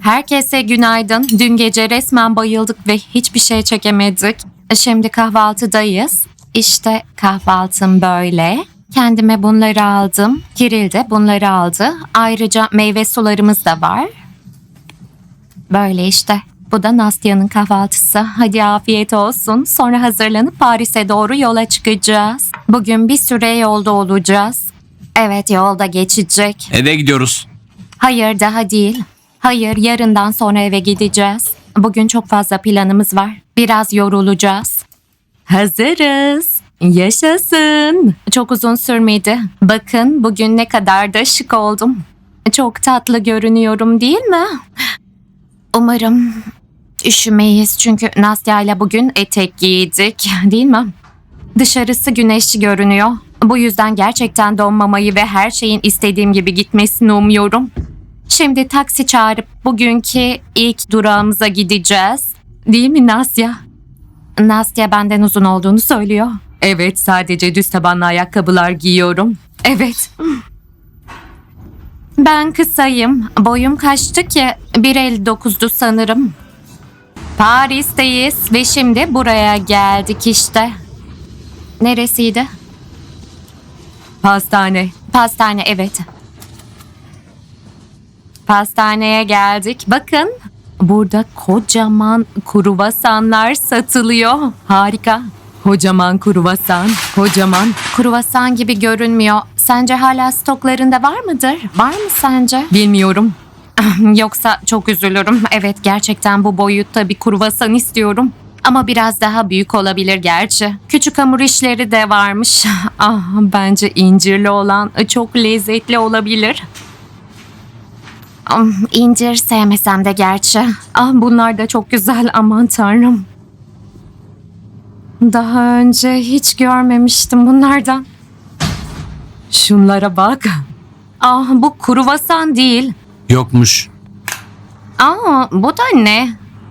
Herkese günaydın. Dün gece resmen bayıldık ve hiçbir şey çekemedik. Şimdi kahvaltıdayız. İşte kahvaltım böyle. Kendime bunları aldım. Kiril de bunları aldı. Ayrıca meyve sularımız da var. Böyle işte. Bu da Nastya'nın kahvaltısı. Hadi afiyet olsun. Sonra hazırlanıp Paris'e doğru yola çıkacağız. Bugün bir süre yolda olacağız. Evet yolda geçecek. Eve gidiyoruz. Hayır daha değil. Hayır yarından sonra eve gideceğiz. Bugün çok fazla planımız var. Biraz yorulacağız. Hazırız. Yaşasın. Çok uzun sürmedi. Bakın bugün ne kadar da şık oldum. Çok tatlı görünüyorum değil mi? Umarım üşümeyiz çünkü Nastya ile bugün etek giydik değil mi? Dışarısı güneşli görünüyor. Bu yüzden gerçekten donmamayı ve her şeyin istediğim gibi gitmesini umuyorum. Şimdi taksi çağırıp bugünkü ilk durağımıza gideceğiz. Değil mi Nasya? Nastya benden uzun olduğunu söylüyor. Evet sadece düz tabanlı ayakkabılar giyiyorum. Evet. Ben kısayım. Boyum kaçtı ki? 1.59'du sanırım. Paris'teyiz ve şimdi buraya geldik işte. Neresiydi? Pastane. Pastane evet. Pastaneye geldik. Bakın burada kocaman kruvasanlar satılıyor. Harika. Kocaman kruvasan, kocaman. Kruvasan gibi görünmüyor. Sence hala stoklarında var mıdır? Var mı sence? Bilmiyorum. Yoksa çok üzülürüm. Evet gerçekten bu boyutta bir kruvasan istiyorum. Ama biraz daha büyük olabilir gerçi. Küçük hamur işleri de varmış. Ah bence incirli olan çok lezzetli olabilir. Um, İncir sevmesem de gerçi. Ah bunlar da çok güzel aman tanrım. Daha önce hiç görmemiştim bunlardan. Şunlara bak. Ah bu kruvasan değil. Yokmuş. Aa bu da ne?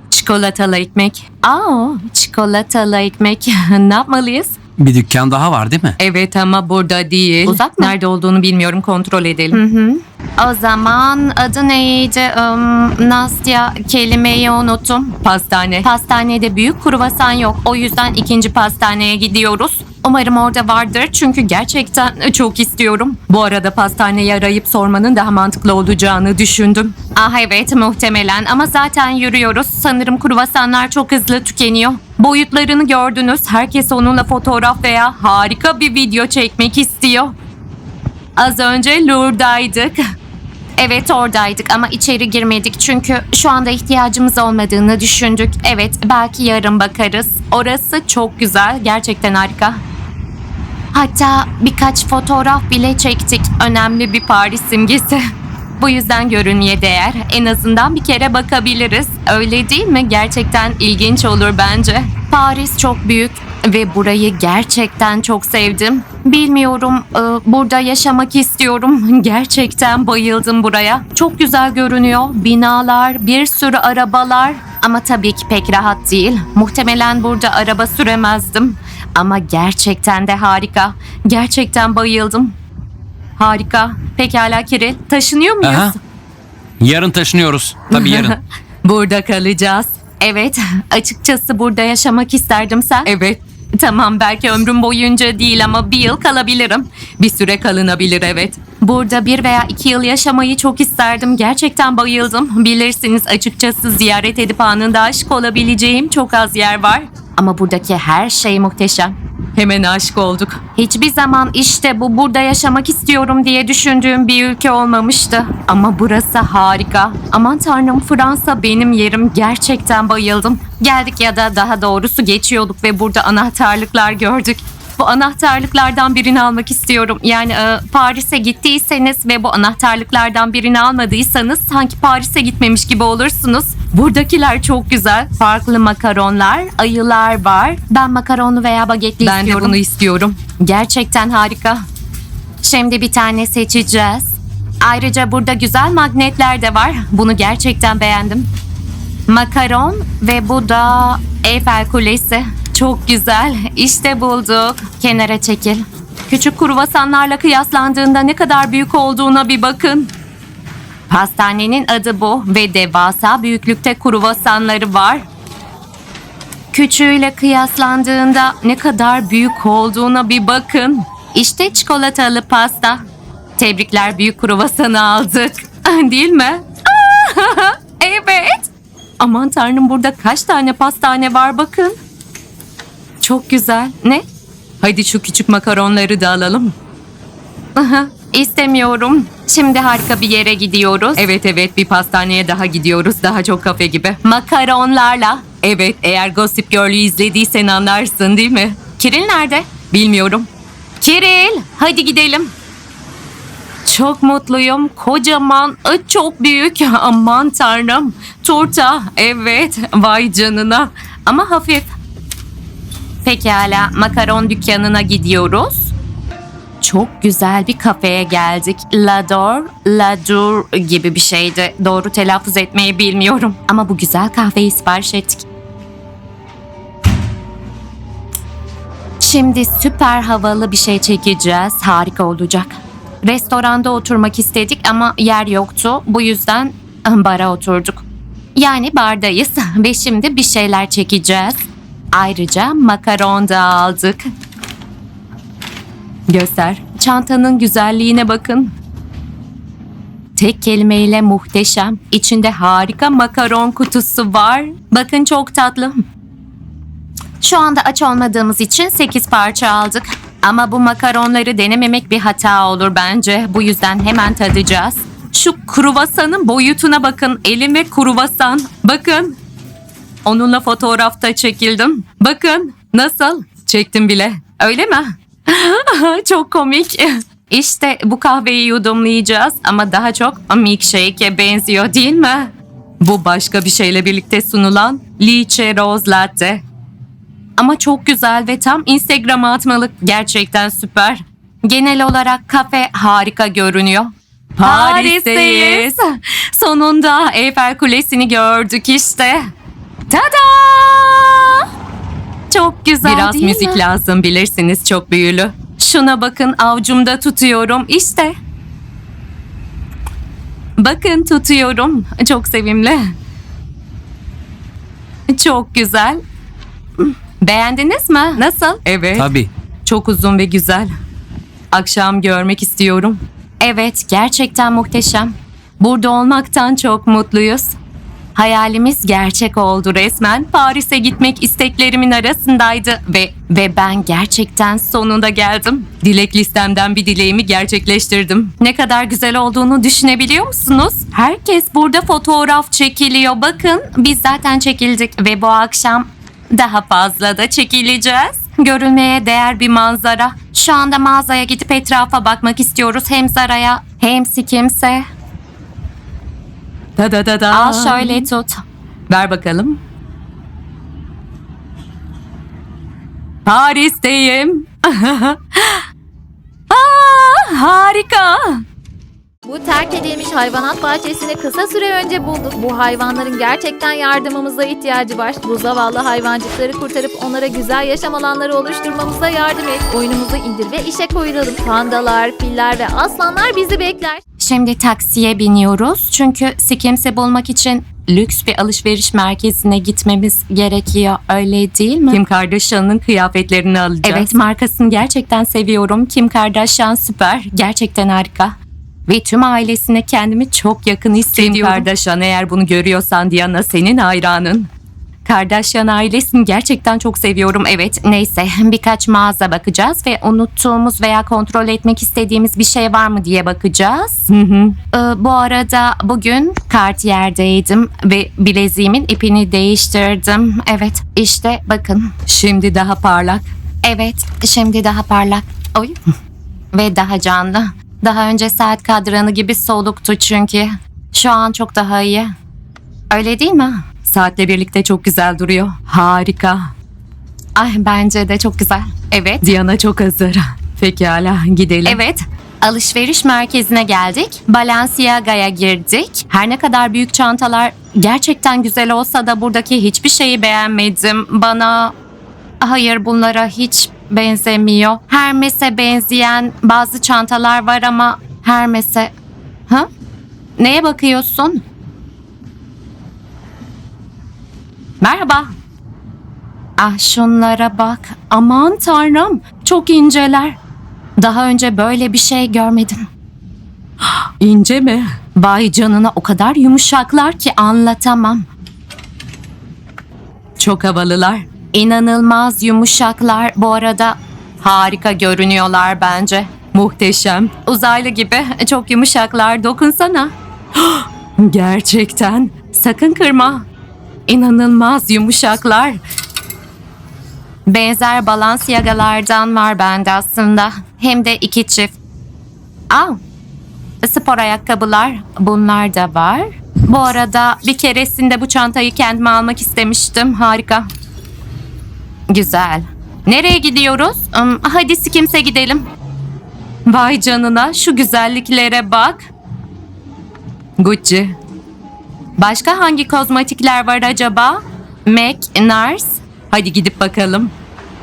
Çikolatalı ekmek. Aa çikolatalı ekmek. ne yapmalıyız? Bir dükkan daha var değil mi? Evet ama burada değil. Uzak mı? Nerede olduğunu bilmiyorum kontrol edelim. O zaman adı neydi? Um, Nastya kelimeyi unuttum. Pastane. Pastanede büyük kruvasan yok. O yüzden ikinci pastaneye gidiyoruz. Umarım orada vardır çünkü gerçekten çok istiyorum. Bu arada pastaneyi arayıp sormanın daha mantıklı olacağını düşündüm. Ah evet muhtemelen ama zaten yürüyoruz. Sanırım kruvasanlar çok hızlı tükeniyor. Boyutlarını gördünüz. Herkes onunla fotoğraf veya harika bir video çekmek istiyor. Az önce Lourdes'daydık. Evet oradaydık ama içeri girmedik çünkü şu anda ihtiyacımız olmadığını düşündük. Evet belki yarın bakarız. Orası çok güzel gerçekten harika. Hatta birkaç fotoğraf bile çektik. Önemli bir Paris simgesi. Bu yüzden görünmeye değer. En azından bir kere bakabiliriz. Öyle değil mi? Gerçekten ilginç olur bence. Paris çok büyük ve burayı gerçekten çok sevdim. Bilmiyorum, e, burada yaşamak istiyorum. Gerçekten bayıldım buraya. Çok güzel görünüyor. Binalar, bir sürü arabalar. Ama tabii ki pek rahat değil. Muhtemelen burada araba süremezdim. Ama gerçekten de harika. Gerçekten bayıldım. Harika. Pekala Kiril. Taşınıyor muyuz? Aha. Yarın taşınıyoruz. Tabii yarın. Burada kalacağız. Evet, açıkçası burada yaşamak isterdim sen. Evet. Tamam belki ömrüm boyunca değil ama bir yıl kalabilirim. Bir süre kalınabilir evet. Burada bir veya iki yıl yaşamayı çok isterdim. Gerçekten bayıldım. Bilirsiniz açıkçası ziyaret edip anında aşık olabileceğim çok az yer var. Ama buradaki her şey muhteşem. Hemen aşık olduk. Hiçbir zaman işte bu burada yaşamak istiyorum diye düşündüğüm bir ülke olmamıştı. Ama burası harika. Aman tanrım Fransa benim yerim. Gerçekten bayıldım. Geldik ya da daha doğrusu geçiyorduk ve burada anahtarlıklar gördük. Bu anahtarlıklardan birini almak istiyorum. Yani e, Paris'e gittiyseniz ve bu anahtarlıklardan birini almadıysanız sanki Paris'e gitmemiş gibi olursunuz. Buradakiler çok güzel. Farklı makaronlar, ayılar var. Ben makaronlu veya bagetli Ben de istiyorum. bunu istiyorum. Gerçekten harika. Şimdi bir tane seçeceğiz. Ayrıca burada güzel magnetler de var. Bunu gerçekten beğendim. Makaron ve bu da Eyfel Kulesi. Çok güzel. İşte bulduk. Kenara çekil. Küçük kruvasanlarla kıyaslandığında ne kadar büyük olduğuna bir bakın. Pastanenin adı bu ve devasa büyüklükte kruvasanları var. Küçüğüyle kıyaslandığında ne kadar büyük olduğuna bir bakın. İşte çikolatalı pasta. Tebrikler büyük kruvasanı aldık. Değil mi? evet. Aman tanrım burada kaç tane pastane var bakın. Çok güzel. Ne? Hadi şu küçük makaronları da alalım. Aha, istemiyorum. Şimdi harika bir yere gidiyoruz. Evet evet bir pastaneye daha gidiyoruz. Daha çok kafe gibi. Makaronlarla. Evet eğer Gossip Girl'ü izlediysen anlarsın değil mi? Kiril nerede? Bilmiyorum. Kiril hadi gidelim. Çok mutluyum. Kocaman, ı, çok büyük. Aman tanrım. Turta. Evet. Vay canına. Ama hafif. Pekala. Makaron dükkanına gidiyoruz. Çok güzel bir kafeye geldik. Lador, Ladur gibi bir şeydi. Doğru telaffuz etmeyi bilmiyorum. Ama bu güzel kahveyi sipariş ettik. Şimdi süper havalı bir şey çekeceğiz. Harika olacak. Restoranda oturmak istedik ama yer yoktu. Bu yüzden bara oturduk. Yani bardayız ve şimdi bir şeyler çekeceğiz. Ayrıca makaron da aldık. Göster. Çantanın güzelliğine bakın. Tek kelimeyle muhteşem. İçinde harika makaron kutusu var. Bakın çok tatlı. Şu anda aç olmadığımız için 8 parça aldık. Ama bu makaronları denememek bir hata olur bence. Bu yüzden hemen tadacağız. Şu kruvasanın boyutuna bakın. Elime kruvasan. Bakın. Onunla fotoğrafta çekildim. Bakın nasıl? Çektim bile. Öyle mi? çok komik. İşte bu kahveyi yudumlayacağız ama daha çok milkshake'e benziyor değil mi? Bu başka bir şeyle birlikte sunulan Lice Rose Latte. Ama çok güzel ve tam Instagram'a atmalık. Gerçekten süper. Genel olarak kafe harika görünüyor. Paris'teyiz. Sonunda Eiffel Kulesi'ni gördük işte. Tada! Çok güzel Biraz değil müzik mi? lazım bilirsiniz çok büyülü. Şuna bakın avucumda tutuyorum işte. Bakın tutuyorum. Çok sevimli. Çok güzel. Beğendiniz mi? Nasıl? Evet. Tabii. Çok uzun ve güzel. Akşam görmek istiyorum. Evet, gerçekten muhteşem. Burada olmaktan çok mutluyuz. Hayalimiz gerçek oldu resmen. Paris'e gitmek isteklerimin arasındaydı ve ve ben gerçekten sonunda geldim. Dilek listemden bir dileğimi gerçekleştirdim. Ne kadar güzel olduğunu düşünebiliyor musunuz? Herkes burada fotoğraf çekiliyor. Bakın, biz zaten çekildik ve bu akşam daha fazla da çekileceğiz. Görülmeye değer bir manzara. Şu anda mağazaya gidip etrafa bakmak istiyoruz. Hem Zara'ya hem Sikims'e. Da da da da. Al şöyle tut. Ver bakalım. Paris'teyim. Aa, harika. Bu terk edilmiş hayvanat bahçesini kısa süre önce bulduk. Bu hayvanların gerçekten yardımımıza ihtiyacı var. Bu zavallı hayvancıkları kurtarıp onlara güzel yaşam alanları oluşturmamıza yardım et. Oyunumuzu indir ve işe koyulalım. Pandalar, filler ve aslanlar bizi bekler. Şimdi taksiye biniyoruz. Çünkü Sikims'i bulmak için lüks bir alışveriş merkezine gitmemiz gerekiyor. Öyle değil mi? Kim Kardashian'ın kıyafetlerini alacağız. Evet markasını gerçekten seviyorum. Kim Kardashian süper. Gerçekten harika. Ve tüm ailesine kendimi çok yakın Kim hissediyorum. Kardashian eğer bunu görüyorsan Diana senin hayranın. Kardashian ailesini gerçekten çok seviyorum. Evet neyse birkaç mağaza bakacağız ve unuttuğumuz veya kontrol etmek istediğimiz bir şey var mı diye bakacağız. Hı hı. Ee, bu arada bugün Cartier'deydim ve bileziğimin ipini değiştirdim. Evet işte bakın. Şimdi daha parlak. Evet şimdi daha parlak. Oy. ve daha canlı. Daha önce saat kadranı gibi soluktu çünkü. Şu an çok daha iyi. Öyle değil mi? Saatle birlikte çok güzel duruyor. Harika. Ay bence de çok güzel. Evet. Diana çok hazır. Pekala gidelim. Evet. Alışveriş merkezine geldik. Balenciaga'ya girdik. Her ne kadar büyük çantalar gerçekten güzel olsa da buradaki hiçbir şeyi beğenmedim. Bana hayır bunlara hiç benzemiyor. Hermes'e benzeyen bazı çantalar var ama Hermes'e... Ha? Neye bakıyorsun? Merhaba. Ah şunlara bak. Aman tanrım. Çok inceler. Daha önce böyle bir şey görmedim. İnce mi? Vay canına o kadar yumuşaklar ki anlatamam. Çok havalılar. İnanılmaz yumuşaklar. Bu arada harika görünüyorlar bence. Muhteşem. Uzaylı gibi çok yumuşaklar. Dokunsana. Gerçekten. Sakın kırma. İnanılmaz yumuşaklar. Benzer Balenciaga'lardan var bende aslında. Hem de iki çift. Aa, spor ayakkabılar. Bunlar da var. Bu arada bir keresinde bu çantayı kendime almak istemiştim. Harika. Güzel. Nereye gidiyoruz? Hmm, hadi kimse gidelim. Vay canına şu güzelliklere bak. Gucci. Başka hangi kozmetikler var acaba? MAC, NARS. Hadi gidip bakalım.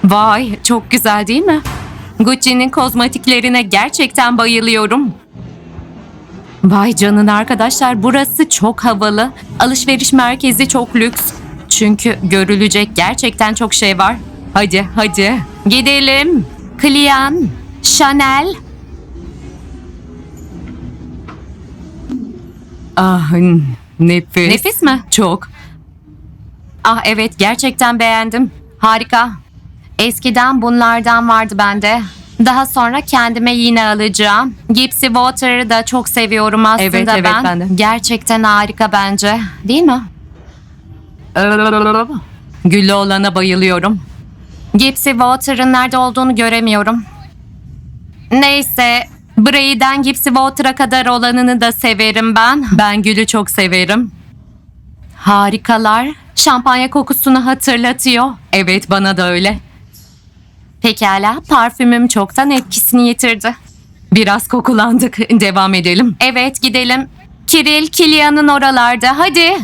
Vay çok güzel değil mi? Gucci'nin kozmetiklerine gerçekten bayılıyorum. Vay canına arkadaşlar burası çok havalı. Alışveriş merkezi çok lüks. Çünkü görülecek gerçekten çok şey var. Hadi hadi. Gidelim. Clian, Chanel. Ah nefis. Nefis mi? Çok. Ah evet gerçekten beğendim. Harika. Eskiden bunlardan vardı bende. Daha sonra kendime yine alacağım. Gypsy Water'ı da çok seviyorum aslında Evet, evet, ben. ben de. Gerçekten harika bence. Değil mi? Güllü olana bayılıyorum. Gypsy Water'ın nerede olduğunu göremiyorum. Neyse. Bray'den Gypsy Water'a kadar olanını da severim ben. Ben Gül'ü çok severim. Harikalar. Şampanya kokusunu hatırlatıyor. Evet bana da öyle. Pekala, parfümüm çoktan etkisini yitirdi. Biraz kokulandık. Devam edelim. Evet, gidelim. Kiril, Kilian'ın oralarda. Hadi.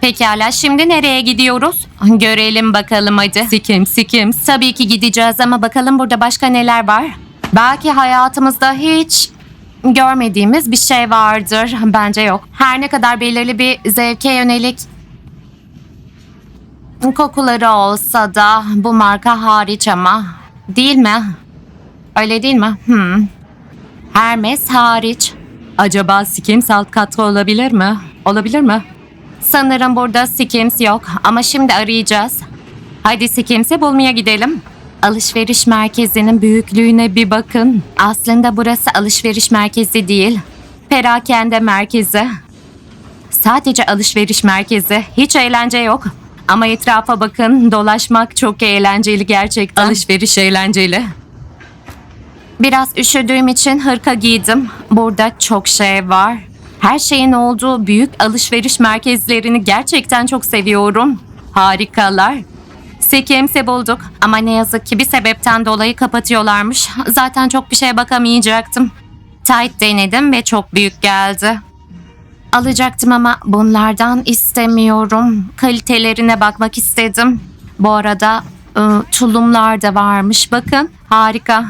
Pekala, şimdi nereye gidiyoruz? Görelim bakalım hadi. Sikim sikim. Tabii ki gideceğiz ama bakalım burada başka neler var? Belki hayatımızda hiç görmediğimiz bir şey vardır. Bence yok. Her ne kadar belirli bir zevke yönelik kokuları olsa da bu marka hariç ama değil mi? Öyle değil mi? Hmm. Hermes hariç. Acaba Skims alt katta olabilir mi? Olabilir mi? Sanırım burada Skims yok ama şimdi arayacağız. Hadi Skims'i bulmaya gidelim. Alışveriş merkezinin büyüklüğüne bir bakın. Aslında burası alışveriş merkezi değil. Perakende merkezi. Sadece alışveriş merkezi. Hiç eğlence yok. Ama etrafa bakın. Dolaşmak çok eğlenceli gerçekten. Alışveriş eğlenceli. Biraz üşüdüğüm için hırka giydim. Burada çok şey var. Her şeyin olduğu büyük alışveriş merkezlerini gerçekten çok seviyorum. Harikalar. Sekimse bulduk ama ne yazık ki bir sebepten dolayı kapatıyorlarmış. Zaten çok bir şeye bakamayacaktım. Tight denedim ve çok büyük geldi. Alacaktım ama bunlardan istemiyorum. Kalitelerine bakmak istedim. Bu arada ı, tulumlar da varmış. Bakın harika.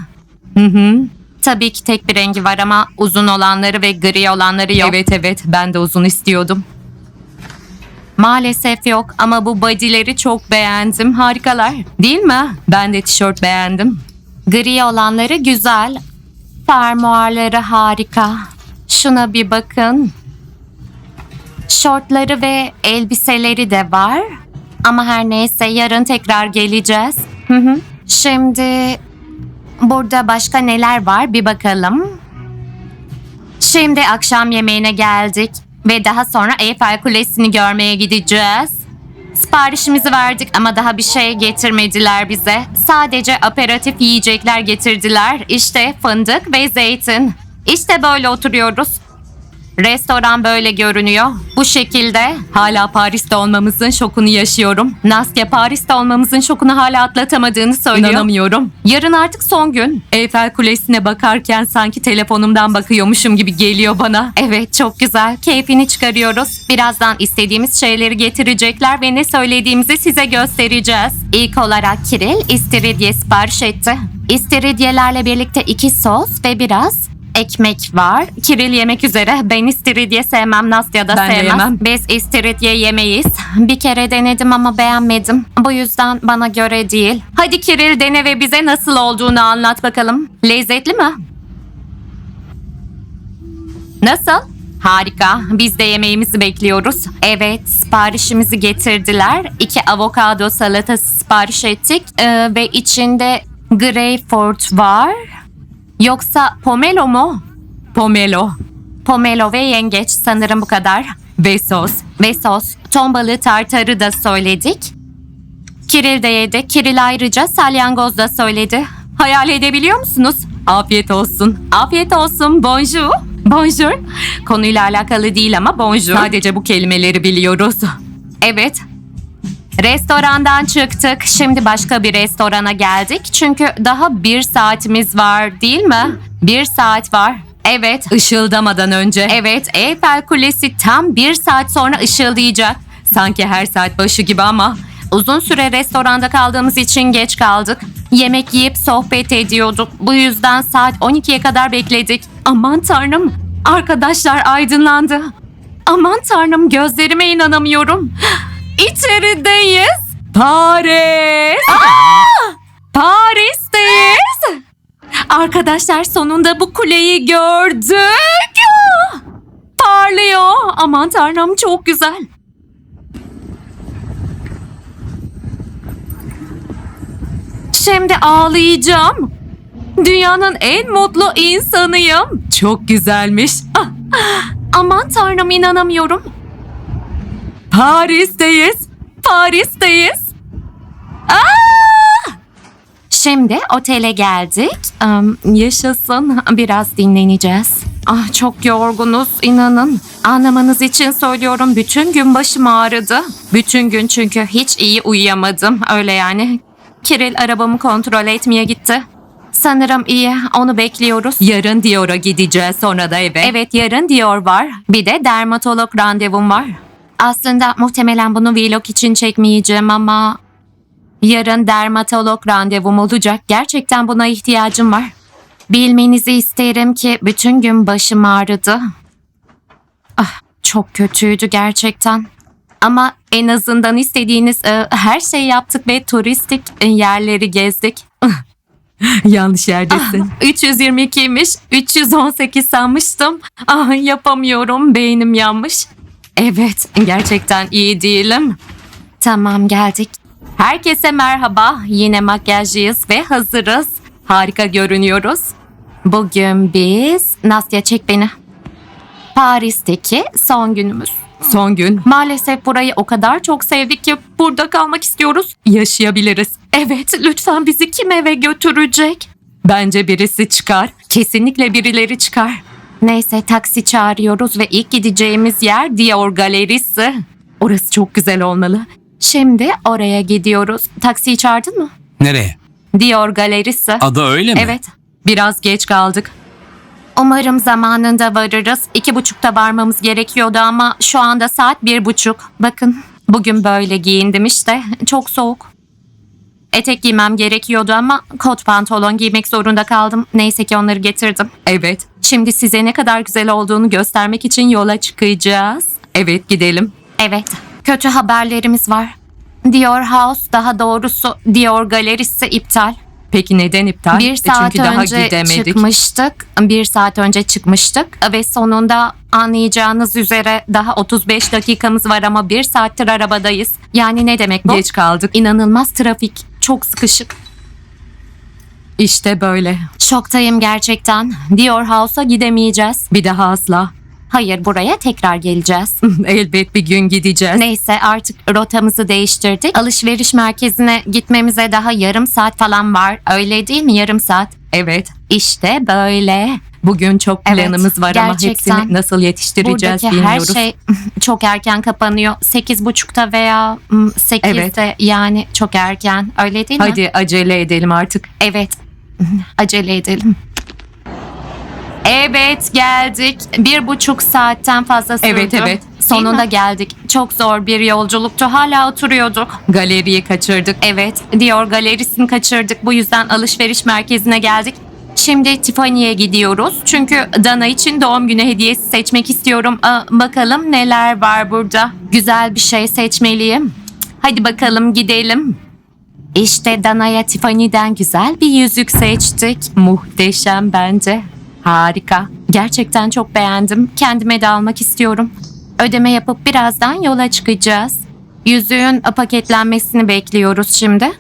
Hı hı. Tabii ki tek bir rengi var ama uzun olanları ve gri olanları yok. Evet evet ben de uzun istiyordum. Maalesef yok ama bu body'leri çok beğendim. Harikalar. Değil mi? Ben de tişört beğendim. Gri olanları güzel. Fermuarları harika. Şuna bir bakın. Şortları ve elbiseleri de var. Ama her neyse yarın tekrar geleceğiz. Şimdi burada başka neler var bir bakalım. Şimdi akşam yemeğine geldik ve daha sonra Eyfel Kulesi'ni görmeye gideceğiz. Siparişimizi verdik ama daha bir şey getirmediler bize. Sadece aperatif yiyecekler getirdiler. İşte fındık ve zeytin. İşte böyle oturuyoruz. Restoran böyle görünüyor. Bu şekilde. Hala Paris'te olmamızın şokunu yaşıyorum. Nastya Paris'te olmamızın şokunu hala atlatamadığını söylüyor. İnanamıyorum. Yarın artık son gün. Eyfel Kulesi'ne bakarken sanki telefonumdan bakıyormuşum gibi geliyor bana. Evet çok güzel. Keyfini çıkarıyoruz. Birazdan istediğimiz şeyleri getirecekler ve ne söylediğimizi size göstereceğiz. İlk olarak Kiril istiridye sipariş etti. İstiridyelerle birlikte iki sos ve biraz ekmek var. Kiril yemek üzere. Ben istiridye sevmem. Nastya da Ben sevmez. yemem. Biz istiridye yemeyiz. Bir kere denedim ama beğenmedim. Bu yüzden bana göre değil. Hadi Kiril dene ve bize nasıl olduğunu anlat bakalım. Lezzetli mi? Nasıl? Harika. Biz de yemeğimizi bekliyoruz. Evet, siparişimizi getirdiler. İki avokado salatası sipariş ettik. Ee, ve içinde greyfurt var. Yoksa pomelo mu? Pomelo Pomelo ve yengeç sanırım bu kadar. ve sos. Ve sos. Ton balığı tartarı da söyledik. Kiril de yedi. Kiril ayrıca salyangoz da söyledi. Hayal edebiliyor musunuz? Afiyet olsun. Afiyet olsun. Bonjour. Bonjour. Konuyla alakalı değil ama bonjour. Sadece bu kelimeleri biliyoruz. Evet. Restorandan çıktık. Şimdi başka bir restorana geldik. Çünkü daha bir saatimiz var değil mi? Bir saat var. Evet. Işıldamadan önce. Evet. Eyfel Kulesi tam bir saat sonra ışıldayacak. Sanki her saat başı gibi ama Uzun süre restoranda kaldığımız için geç kaldık. Yemek yiyip sohbet ediyorduk. Bu yüzden saat 12'ye kadar bekledik. Aman tanrım. Arkadaşlar aydınlandı. Aman tanrım gözlerime inanamıyorum. İçerideyiz. Paris. Paris'teyiz. Arkadaşlar sonunda bu kuleyi gördük. Parlıyor. Aman tanrım çok güzel. Şimdi ağlayacağım. Dünyanın en mutlu insanıyım. Çok güzelmiş. Ah, Aman tanrım inanamıyorum. Paris'teyiz. Paris'teyiz. Aa! Şimdi otele geldik. Am, yaşasın. Biraz dinleneceğiz. Ah çok yorgunuz inanın. Anlamanız için söylüyorum bütün gün başım ağrıdı. Bütün gün çünkü hiç iyi uyuyamadım. Öyle yani. Kiril arabamı kontrol etmeye gitti. Sanırım iyi. Onu bekliyoruz. Yarın Dior'a gideceğiz sonra da eve. Evet yarın Dior var. Bir de dermatolog randevum var. Aslında muhtemelen bunu vlog için çekmeyeceğim ama yarın dermatolog randevum olacak. Gerçekten buna ihtiyacım var. Bilmenizi isterim ki bütün gün başım ağrıdı. Ah, çok kötüydü gerçekten. Ama en azından istediğiniz e, her şeyi yaptık ve turistik yerleri gezdik. Yanlış yerdesin. 322'ymiş. 318 sanmıştım. Ah yapamıyorum. Beynim yanmış. Evet, gerçekten iyi değilim. Tamam geldik. Herkese merhaba. Yine makyajlıyız ve hazırız. Harika görünüyoruz. Bugün biz... Nastya çek beni. Paris'teki son günümüz. Son gün Maalesef burayı o kadar çok sevdik ki burada kalmak istiyoruz. yaşayabiliriz. Evet, lütfen bizi kim eve götürecek? Bence birisi çıkar. Kesinlikle birileri çıkar. Neyse taksi çağırıyoruz ve ilk gideceğimiz yer Dior Galerisi. Orası çok güzel olmalı. Şimdi oraya gidiyoruz. Taksiyi çağırdın mı? Nereye? Dior Galerisi. Adı öyle mi? Evet. Biraz geç kaldık. Umarım zamanında varırız. İki buçukta varmamız gerekiyordu ama şu anda saat bir buçuk. Bakın bugün böyle giyindim işte. Çok soğuk. Etek giymem gerekiyordu ama kot pantolon giymek zorunda kaldım. Neyse ki onları getirdim. Evet. Şimdi size ne kadar güzel olduğunu göstermek için yola çıkacağız. Evet gidelim. Evet, kötü haberlerimiz var. Dior House, daha doğrusu Dior Galerisi iptal. Peki neden iptal? Bir E saat Çünkü daha önce gidemedik. çıkmıştık. Bir saat önce çıkmıştık ve sonunda anlayacağınız üzere daha 35 dakikamız var ama bir saattir arabadayız. Yani ne demek bu? Geç kaldık. İnanılmaz trafik. Çok sıkışık. İşte böyle. Şoktayım gerçekten. Dior House'a gidemeyeceğiz. Bir daha asla. Hayır buraya tekrar geleceğiz. Elbet bir gün gideceğiz. Neyse artık rotamızı değiştirdik. Alışveriş merkezine gitmemize daha yarım saat falan var. Öyle değil mi yarım saat? Evet. İşte böyle. Bugün çok Evet, planımız var ama gerçekten. hepsini nasıl yetiştireceğiz Buradaki bilmiyoruz. her şey çok erken kapanıyor. Sekiz buçukta veya mm, sekizde yani çok erken. Öyle değil mi? Hadi acele edelim artık. Evet. Acele edelim. Evet geldik. Bir buçuk saatten fazla sürdü. Evet, evet. Sonunda Değil mi? geldik. Çok zor bir yolculuktu. Hala oturuyorduk. Galeriyi kaçırdık. Evet, Dior galerisini kaçırdık. Bu yüzden alışveriş merkezine geldik. Şimdi Tiffany'ye gidiyoruz. Çünkü Dana için doğum günü hediyesi seçmek istiyorum. Aa, bakalım neler var burada. Güzel bir şey seçmeliyim. Hadi bakalım gidelim. İşte Dana'ya Tiffany'den güzel bir yüzük seçtik. Muhteşem bence. Harika. Gerçekten çok beğendim. Kendime de almak istiyorum. Ödeme yapıp birazdan yola çıkacağız. Yüzüğün paketlenmesini bekliyoruz şimdi.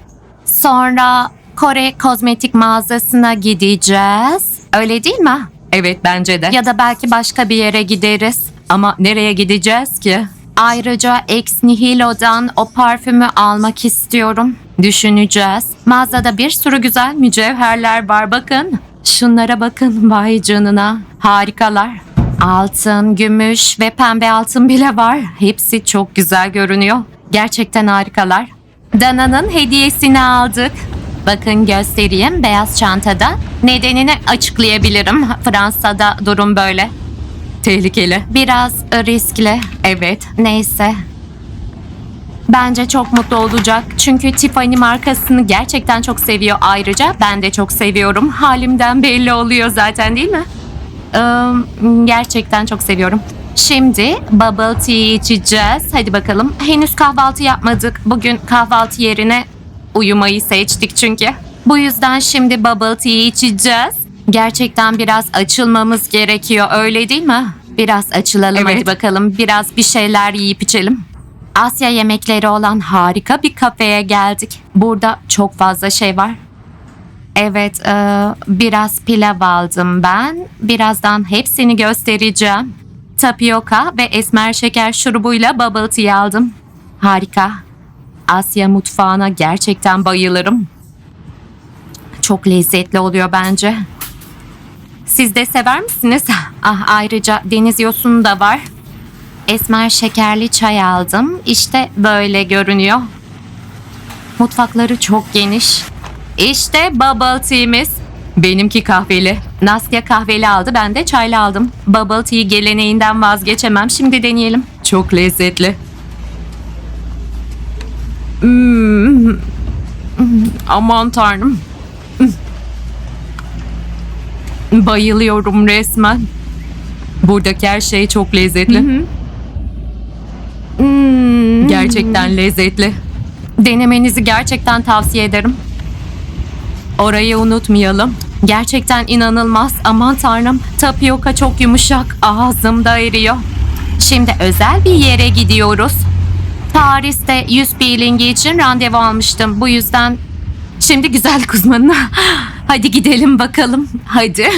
Sonra Kore kozmetik mağazasına gideceğiz. Öyle değil mi? Evet bence de. Ya da belki başka bir yere gideriz. Ama nereye gideceğiz ki? Ayrıca Ex Nihilo'dan o parfümü almak istiyorum. Düşüneceğiz. Mağazada bir sürü güzel mücevherler var bakın. Şunlara bakın vay canına. Harikalar. Altın, gümüş ve pembe altın bile var. Hepsi çok güzel görünüyor. Gerçekten harikalar. Dana'nın hediyesini aldık. Bakın göstereyim beyaz çantada. Nedenini açıklayabilirim. Fransa'da durum böyle. Tehlikeli. Biraz riskli. Evet. Neyse. Bence çok mutlu olacak. Çünkü Tiffany markasını gerçekten çok seviyor. Ayrıca ben de çok seviyorum. Halimden belli oluyor zaten değil mi? Ee, gerçekten çok seviyorum. Şimdi bubble tea içeceğiz. Hadi bakalım. Henüz kahvaltı yapmadık. Bugün kahvaltı yerine uyumayı seçtik çünkü. Bu yüzden şimdi bubble tea içeceğiz. Gerçekten biraz açılmamız gerekiyor öyle değil mi? Biraz açılalım Evet. hadi bakalım. Biraz bir şeyler yiyip içelim. Asya yemekleri olan harika bir kafeye geldik. Burada çok fazla şey var. Evet, e, biraz pilav aldım ben. Birazdan hepsini göstereceğim. Tapioka ve esmer şeker şurubuyla bubble tea aldım. Harika. Asya mutfağına gerçekten bayılırım. Çok lezzetli oluyor bence. Siz de sever misiniz? Ah ayrıca deniz yosunu da var. Esmer şekerli çay aldım. İşte böyle görünüyor. Mutfakları çok geniş. İşte bubble tea'miz. Benimki kahveli. Nastya kahveli aldı, ben de çaylı aldım. Bubble tea geleneğinden vazgeçemem. Şimdi deneyelim. Çok lezzetli. Hmm. Aman tanrım. Bayılıyorum resmen. Buradaki her şey çok lezzetli. Hmm. Gerçekten lezzetli. Denemenizi gerçekten tavsiye ederim. Orayı unutmayalım. Gerçekten inanılmaz. Aman tanrım. Tapioka çok yumuşak. Ağzımda eriyor. Şimdi özel bir yere gidiyoruz. Paris'te yüz peelingi için randevu almıştım. Bu yüzden şimdi güzellik uzmanına. Hadi gidelim bakalım. Hadi.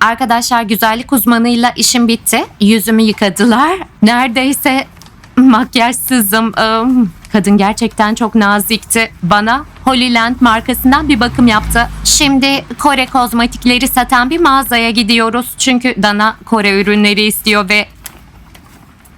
Arkadaşlar güzellik uzmanıyla işim bitti. Yüzümü yıkadılar. Neredeyse makyajsızım. Kadın gerçekten çok nazikti. Bana Holyland markasından bir bakım yaptı. Şimdi Kore kozmetikleri satan bir mağazaya gidiyoruz. Çünkü Dana Kore ürünleri istiyor ve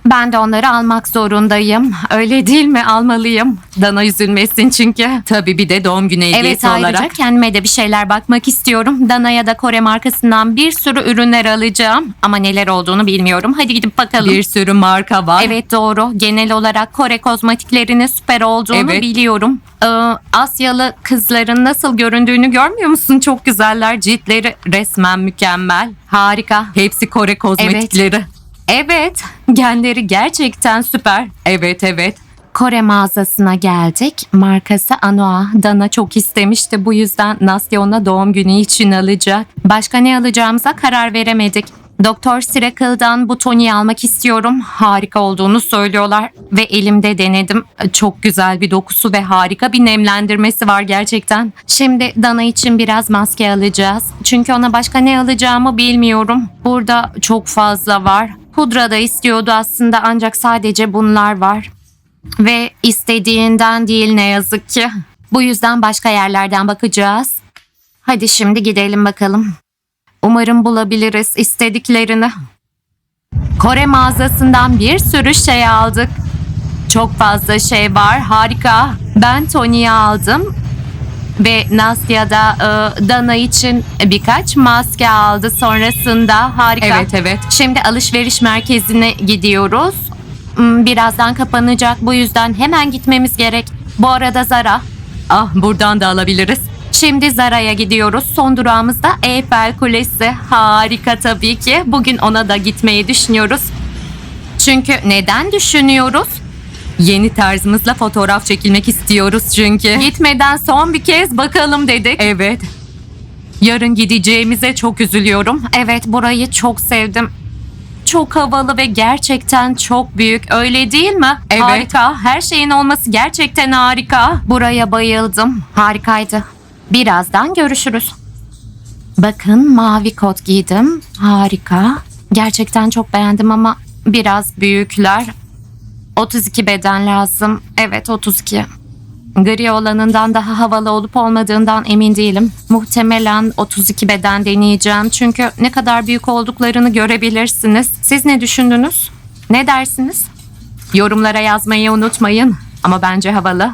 ben de onları almak zorundayım. Öyle değil mi? Almalıyım. Dana üzülmesin çünkü. Tabii bir de doğum günü hediyesi Evet ayrıca olarak. kendime de bir şeyler bakmak istiyorum. Dana ya da Kore markasından bir sürü ürünler alacağım. Ama neler olduğunu bilmiyorum. Hadi gidip bakalım. Bir sürü marka var. Evet doğru. Genel olarak Kore kozmetiklerinin süper olduğunu Evet. biliyorum. Ee, Asyalı kızların nasıl göründüğünü görmüyor musun? Çok güzeller. Ciltleri resmen mükemmel. Harika. Hepsi Kore kozmetikleri. Evet. Genleri gerçekten süper. Evet evet. Kore mağazasına geldik. Markası Anoa. Dana çok istemişti. Bu yüzden Nastya ona doğum günü için alacak. Başka ne alacağımıza karar veremedik. Doktor Sirakel'dan bu toniği almak istiyorum. Harika olduğunu söylüyorlar ve elimde denedim. Çok güzel bir dokusu ve harika bir nemlendirmesi var gerçekten. Şimdi Dana için biraz maske alacağız. Çünkü ona başka ne alacağımı bilmiyorum. Burada çok fazla var. Pudra da istiyordu aslında ancak sadece bunlar var. Ve istediğinden değil ne yazık ki. Bu yüzden başka yerlerden bakacağız. Hadi şimdi gidelim bakalım. Umarım bulabiliriz istediklerini. Kore mağazasından bir sürü şey aldık. Çok fazla şey var. Harika. Ben Tony'yi aldım. Ve Nastya da e, Dana için birkaç maske aldı sonrasında. Harika. Evet evet. Şimdi alışveriş merkezine gidiyoruz. Hmm, Birazdan kapanacak bu yüzden hemen gitmemiz gerek. Bu arada Zara Ah buradan da alabiliriz. Şimdi Zara'ya gidiyoruz. Son durağımız da Eiffel Kulesi. Harika tabii ki. Bugün ona da gitmeyi düşünüyoruz. Çünkü neden düşünüyoruz? Yeni tarzımızla fotoğraf çekilmek istiyoruz çünkü. Gitmeden son bir kez bakalım dedik. Evet. Yarın gideceğimize çok üzülüyorum. Evet burayı çok sevdim. Çok havalı ve gerçekten çok büyük öyle değil mi? Evet. Harika. Her şeyin olması gerçekten harika. Buraya bayıldım. Harikaydı. Birazdan görüşürüz. Bakın mavi kot giydim. Harika. Gerçekten çok beğendim ama biraz büyükler. 32 beden lazım. Evet 32. Gri olanından daha havalı olup olmadığından emin değilim. Muhtemelen 32 beden deneyeceğim. Çünkü ne kadar büyük olduklarını görebilirsiniz. Siz ne düşündünüz? Ne dersiniz? Yorumlara yazmayı unutmayın. Ama bence havalı.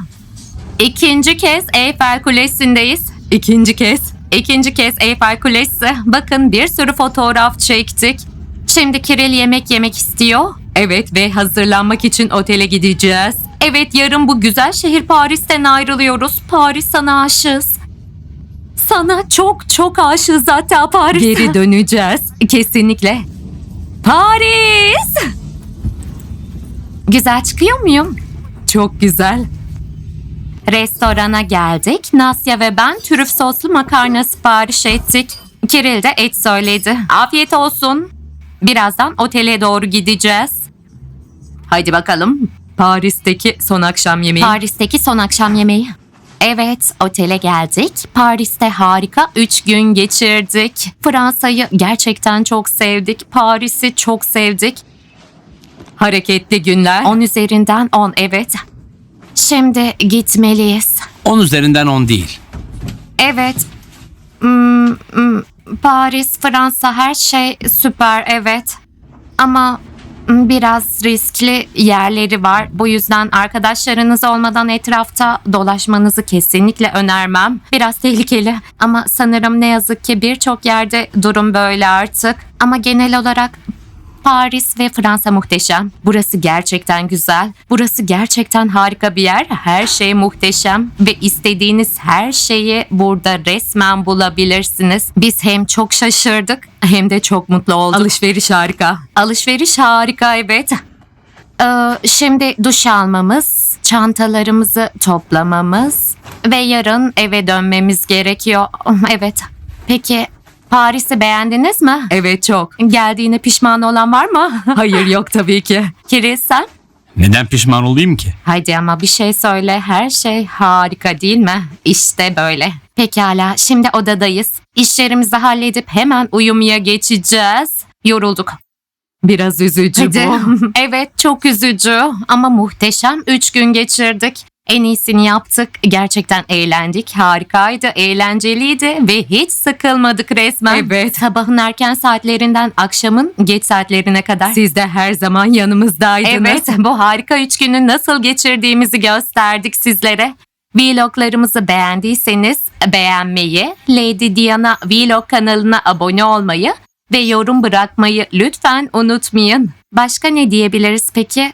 İkinci kez Eiffel Kulesi'ndeyiz. İkinci kez. İkinci kez Eiffel Kulesi. Bakın bir sürü fotoğraf çektik. Şimdi Kiril yemek yemek istiyor. Evet ve hazırlanmak için otele gideceğiz. Evet yarın bu güzel şehir Paris'ten ayrılıyoruz. Paris sana aşığız. Sana çok çok aşığız hatta Paris. Geri döneceğiz. Kesinlikle. Paris! Güzel çıkıyor muyum? Çok güzel. Restorana geldik. Nasya ve ben trüf soslu makarna sipariş ettik. Kiril de et söyledi. Afiyet olsun. Birazdan otele doğru gideceğiz. Hadi bakalım. Paris'teki son akşam yemeği. Paris'teki son akşam yemeği. Evet, otele geldik. Paris'te harika 3 gün geçirdik. Fransa'yı gerçekten çok sevdik. Paris'i çok sevdik. Hareketli günler. 10 üzerinden 10 evet. Şimdi gitmeliyiz. 10 üzerinden 10 değil. Evet. Hmm, hmm, Paris, Fransa her şey süper evet. Ama biraz riskli yerleri var. Bu yüzden arkadaşlarınız olmadan etrafta dolaşmanızı kesinlikle önermem. Biraz tehlikeli ama sanırım ne yazık ki birçok yerde durum böyle artık. Ama genel olarak Paris ve Fransa muhteşem. Burası gerçekten güzel. Burası gerçekten harika bir yer. Her şey muhteşem ve istediğiniz her şeyi burada resmen bulabilirsiniz. Biz hem çok şaşırdık hem de çok mutlu olduk. Alışveriş harika. Alışveriş harika evet. Ee, şimdi duş almamız, çantalarımızı toplamamız ve yarın eve dönmemiz gerekiyor. Evet. Peki Paris'i beğendiniz mi? Evet çok. Geldiğine pişman olan var mı? Hayır yok tabii ki. Kiriz sen? Neden pişman olayım ki? Haydi ama bir şey söyle. Her şey harika değil mi? İşte böyle. Pekala şimdi odadayız. İşlerimizi halledip hemen uyumaya geçeceğiz. Yorulduk. Biraz üzücü Hadi. bu. evet çok üzücü ama muhteşem 3 gün geçirdik. En iyisini yaptık. Gerçekten eğlendik. Harikaydı, eğlenceliydi ve hiç sıkılmadık resmen. Evet. Sabahın erken saatlerinden akşamın geç saatlerine kadar. Siz de her zaman yanımızdaydınız. Evet, bu harika üç günü nasıl geçirdiğimizi gösterdik sizlere. Vloglarımızı beğendiyseniz beğenmeyi, Lady Diana Vlog kanalına abone olmayı ve yorum bırakmayı lütfen unutmayın. Başka ne diyebiliriz peki?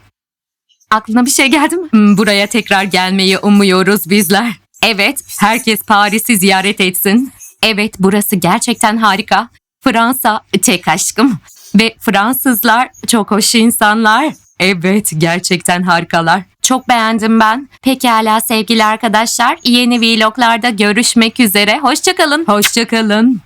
Aklına bir şey geldi mi? Hmm, Buraya tekrar gelmeyi umuyoruz bizler. Evet, Herkes Paris'i ziyaret etsin. evet burası gerçekten harika. Fransa tek aşkım. Ve Fransızlar çok hoş insanlar. Evet gerçekten harikalar. Çok beğendim ben. Pekala sevgili arkadaşlar. Yeni vloglarda görüşmek üzere. Hoşçakalın. Hoşçakalın.